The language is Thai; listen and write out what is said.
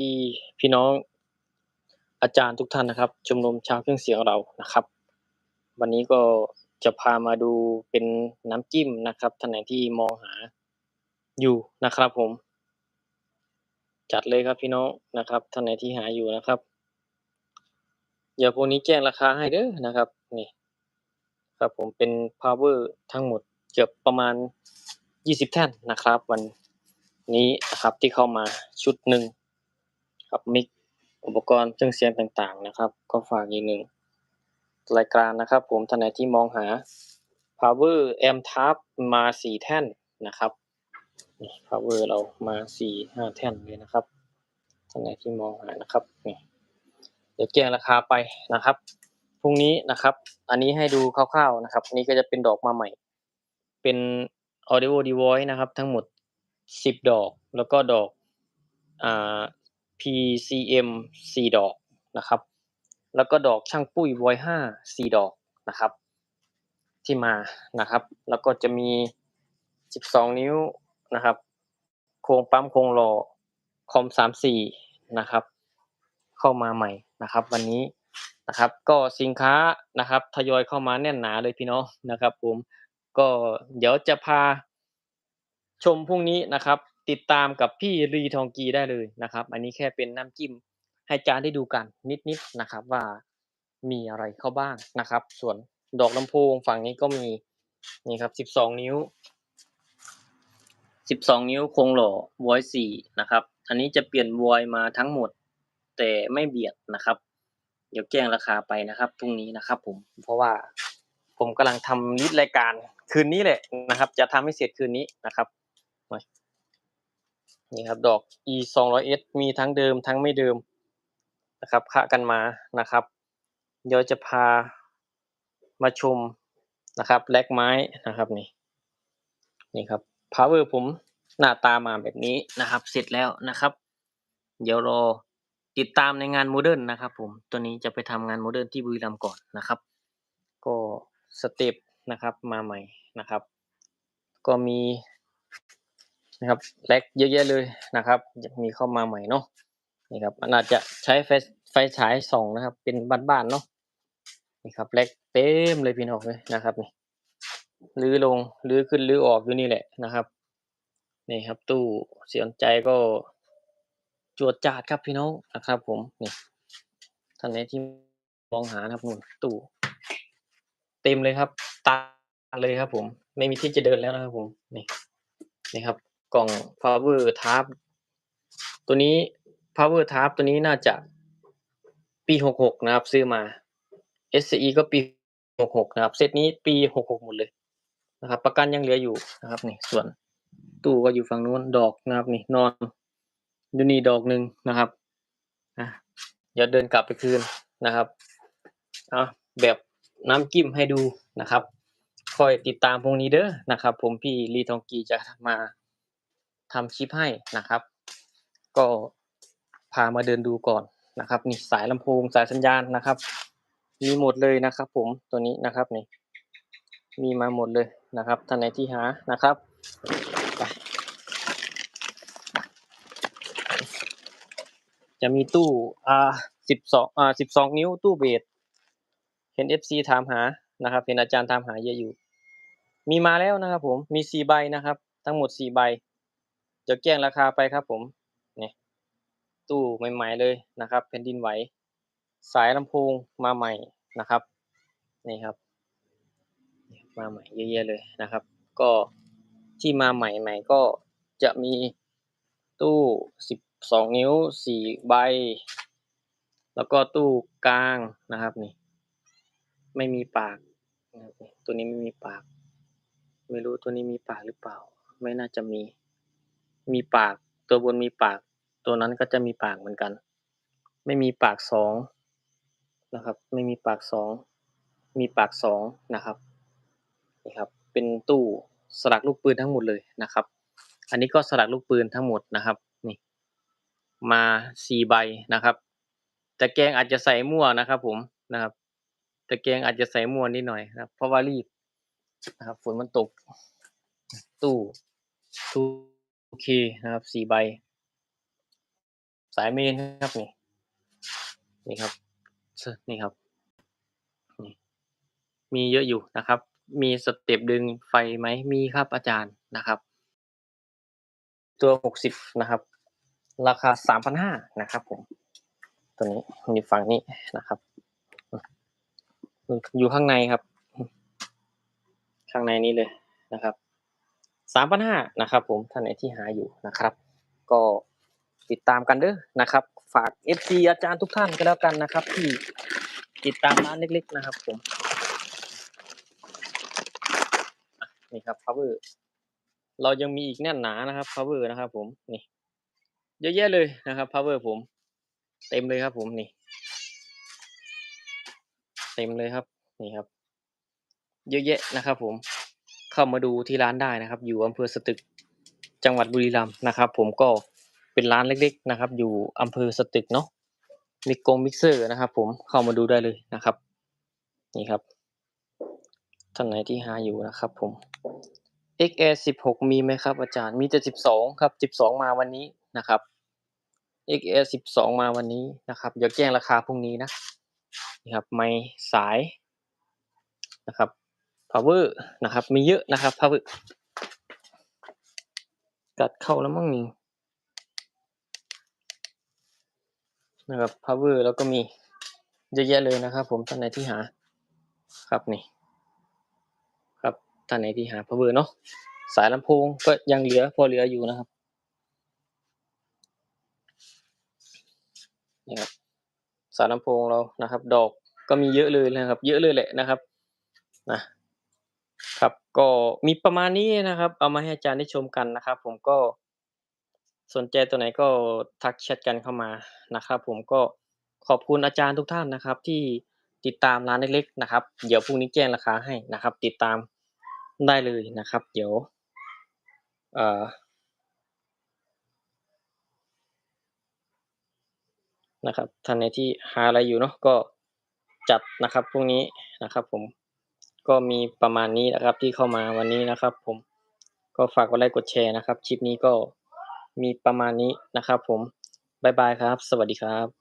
ที่พี่น้องอาจารย์ทุกท่านนะครับชมรมชาวเครื่องเสียงเรานะครับ วันนี้ก็จะพามาดูเป็นน้ำจิ้มนะครับท่านไหนที่มองหาอยู่นะครับผม จัดเลยครับพี่น้องนะครับท่านไหนที่หาอยู่นะครับเดี๋ยวพวกนี้แจ้งราคาให้เด้อนะครับนี่ครับผมเป็น power ทั้งหมดเกือบประมาณ 20 แท่นนะครับ วันนี้นะครับที่เข้ามาชุดหนึ่ง ครับมิกอุปกรณ์เครื่องเสียงต่างๆนะครับ ก็ฝากอีกหนึ่งรายการนะครับผมท่านไหนที่มองหา power amp tab มาสี่แท่นนะครับนี่ power เรามาสี่ห้าแท่นเลยนะครับท่านไหนที่มองหานะครับนี่เดี๋ยวแจ้งราคาไปนะครับพรุ่งนี้นะครับ อันนี้ให้ดูคร่าวๆนะครับอันนี้ก็จะเป็นดอกมาใหม่ เป็น audio device นะครับ ทั้งหมด 10 ดอก แล้วก็ดอกอ่า PCM 4ดอกนะครับ แล้วก็ดอกช่างปุ้ย voice 5 4ดอกนะครับ ที่มานะครับ แล้วก็จะมี 12 นิ้วนะครับ โครงปั๊มโครงหล่อคอม34นะครับ เข้ามาใหม่นะครับ วันนี้นะครับ ก็สินค้านะครับทยอยเข้ามาแน่นหนาเลยพี่น้องนะครับ ผมก็เดี๋ยวจะพาชมพรุ่งนี้นะครับ ติดตามกับพี่รีทองกีได้เลยนะครับ อันนี้แค่เป็นน้ำจิ้มให้จานได้ดูกันนิดๆนะครับว่ามีอะไรเข้าบ้างนะครับ ส่วนดอกลำโพงฝั่งนี้ก็มีนี่ครับ 12 นิ้ว 12 นิ้วโครงหล่อ voice 4นะครับ อันนี้จะเปลี่ยน voice มาทั้งหมด แต่ไม่เบียดนะครับ เดี๋ยวแจ้งราคาไปนะครับพรุ่งนี้นะครับ ผมเพราะว่าผมกำลังทำลิสต์รายการคืนนี้แหละนะครับ จะทำให้เสร็จคืนนี้นะครับ นี่ครับดอก e 200s มีทั้งเดิมทั้งไม่เดิมนะครับคะกันมานะครับ เดี๋ยวจะพามาชมนะครับแลกไม้นะครับนี่นี่ครับ power ผมหน้าตามาแบบนี้นะครับ เสร็จแล้วนะครับ เดี๋ยวรอติดตามในงานโมเดิร์นนะครับผมตัวนี้จะไปทำงานโมเดิร์นที่บุรีรัมย์ก่อนนะครับ ก็สเต็ปนะครับมาใหม่นะครับ ก็มี นะครับแลกเยอะแยะเลยนะครับมีเข้ามาใหม่เนาะนี่ครับอาจจะใช้ไฟไฟฉายส่องนะครับ เป็นบ้านๆเนาะนี่ครับแลกเต็มเลยพี่น้องเลยนะครับนี่ลื้อลงลื้อขึ้นลื้อออกอยู่นี่แหละนะครับนี่ครับตู้เสียงใจก็จวดจาดครับพี่น้องนะครับ ผมนี่ท่านไหนที่มองหานะครับนู่นตู้เต็มเลยครับตาเลยครับ ผม ไม่มีที่จะเดินแล้วนะครับผมนี่นี่ครับ กล่อง power tab ตัวนี้ power tab ตัวนี้น่าจะปีหกหกนะครับ ซื้อมา SCE ก็ปีหกหกนะครับ เซตนี้ปีหกหกหมดเลยนะครับ ประกันยังเหลืออยู่นะครับนี่ส่วนตู้ก็อยู่ฝั่งนู้นดอกนะครับนี่นอนอยู่นี่ดอกหนึ่งนะครับอะเดี๋ยวเดินกลับไปคืนนะครับเอาแบบน้ำจิ้มให้ดูนะครับคอยติดตามพรุ่งนี้เด้อนะครับ ผมพี่ลีทองกีจะมา ทำคลิปให้นะครับ ก็พามาเดินดูก่อนนะครับนี่สายลำโพงสายสัญญาณนะครับ มีหมดเลยนะครับ ผมตัวนี้นะครับนี่มีมาหมดเลยนะครับท่านไหนที่หานะครับจะมีตู้อ่าสิบสองอ่าสิบสองนิ้วตู้เบสเห็นเอฟซีถามหานะครับ เห็นอาจารย์ถามหาเยอะอยู่ มีมาแล้วนะครับ ผมมีสี่ใบนะครับ ทั้งหมดสี่ใบ จะแจ้งราคาไปครับผมเนี่ยตู้ใหม่ ๆเลยนะครับแผ่นดินไหว สายลำโพงมาใหม่นะครับนี่ครับ มาใหม่เยอะๆเลยนะครับ ก็ที่มาใหม่ๆก็จะมีตู้สิบสองนิ้วสี่ใบ แล้วก็ตู้กลางนะครับนี่ ไม่มีปากตัวนี้ไม่มีปาก ไม่รู้ตัวนี้มีปากหรือเปล่า ไม่น่าจะมี มีปาก ตัวบนมีปาก ตัวนั้นก็จะมีปากเหมือนกัน ไม่มีปากสองนะครับ ไม่มีปากสองมีปากสองนะครับนี่ครับ เป็นตู้สลักลูกปืนทั้งหมดเลยนะครับ อันนี้ก็สลักลูกปืนทั้งหมดนะครับนี่มาสี่ใบนะครับตะแกรงอาจจะใส่มั่วนะครับ ผมนะครับตะแกรงอาจจะใส่มั่วนิดหน่อยนะครับ เพราะว่ารีบนะครับฝนมันตกตู้ตู้ โอเคนะครับสี่ใบ สายเมนครับนี่นี่ครับนี่ครับ มีเยอะอยู่นะครับ มีสเต็ปดึงไฟไหมมีครับอาจารย์นะครับ ตัวหกสิบนะครับ ราคาสามพันห้านะครับผมตัวนี้อยู่ฝั่งนี้นะครับ อยู่ข้างในครับ ข้างในนี้เลยนะครับ สามพันห้านะครับผมท่านไหนที่หาอยู่นะครับ ก็ติดตามกันเด้อนะครับ ฝาก FC อาจารย์ทุกท่านก็แล้วกันนะครับ ที่ติดตามร้านเล็ก ๆ นะครับผมนี่ครับ power เรายังมีอีกแน่นหนานะครับ power นะครับ ผมนี่เยอะแยะเลยนะครับ power ผม เต็มเลยครับ ผมนี่ เต็มเลยครับ นี่ครับ เยอะแยะนะครับ ผม เข้ามาดูที่ร้านได้นะครับ อยู่อำเภอสตึกจังหวัดบุรีรัมย์นะครับ ผมก็เป็นร้านเล็กๆนะครับ อยู่อำเภอสตึกเนาะมีกงมิกเซอร์นะครับ ผมเข้ามาดูได้เลยนะครับ นี่ครับท่านไหนที่หาอยู่นะครับ ผม XA 16 มีไหมครับ อาจารย์มีแต่12 ครับ 12 มาวันนี้นะครับ XA 12 มาวันนี้นะครับเดี๋ยวแจ้งราคาพรุ่งนี้นะนี่ครับ ไม่สายนะครับ power นะครับ มีเยอะนะครับ power กัดเข้าแล้วมั้งนี่นะครับ power แล้วก็มีเยอะแยะเลยนะครับ ผมท่านไหนที่หาครับนี่ครับท่านไหนที่หา power เนาะสายลำโพงก็ยังเหลือพอเหลืออยู่นะครับนี่ครับสายลำโพงเรานะครับ ดอกก็มีเยอะเลยนะครับ เยอะเลยแหละนะครับนะ ครับ ก็มีประมาณนี้นะครับ เอามาให้อาจารย์ได้ชมกันนะครับ ผมก็สนใจตัวไหนก็ทักแชทกันเข้ามานะครับ ผมก็ขอบคุณอาจารย์ทุกท่านนะครับ ที่ติดตามร้านเล็กๆนะครับ เดี๋ยวพรุ่งนี้แจ้งราคาให้นะครับ ติดตามได้เลยนะครับ เดี๋ยวเอ่อนะครับท่านไหนที่หาอะไรอยู่เนาะก็จัดนะครับพรุ่งนี้นะครับ ผม ก็มีประมาณนี้นะครับที่เข้ามาวันนี้นะครับ ผมก็ฝากกดไลค์กดแชร์นะครับคลิปนี้ก็มีประมาณนี้นะครับ ผมบ๊ายบายครับ สวัสดีครับ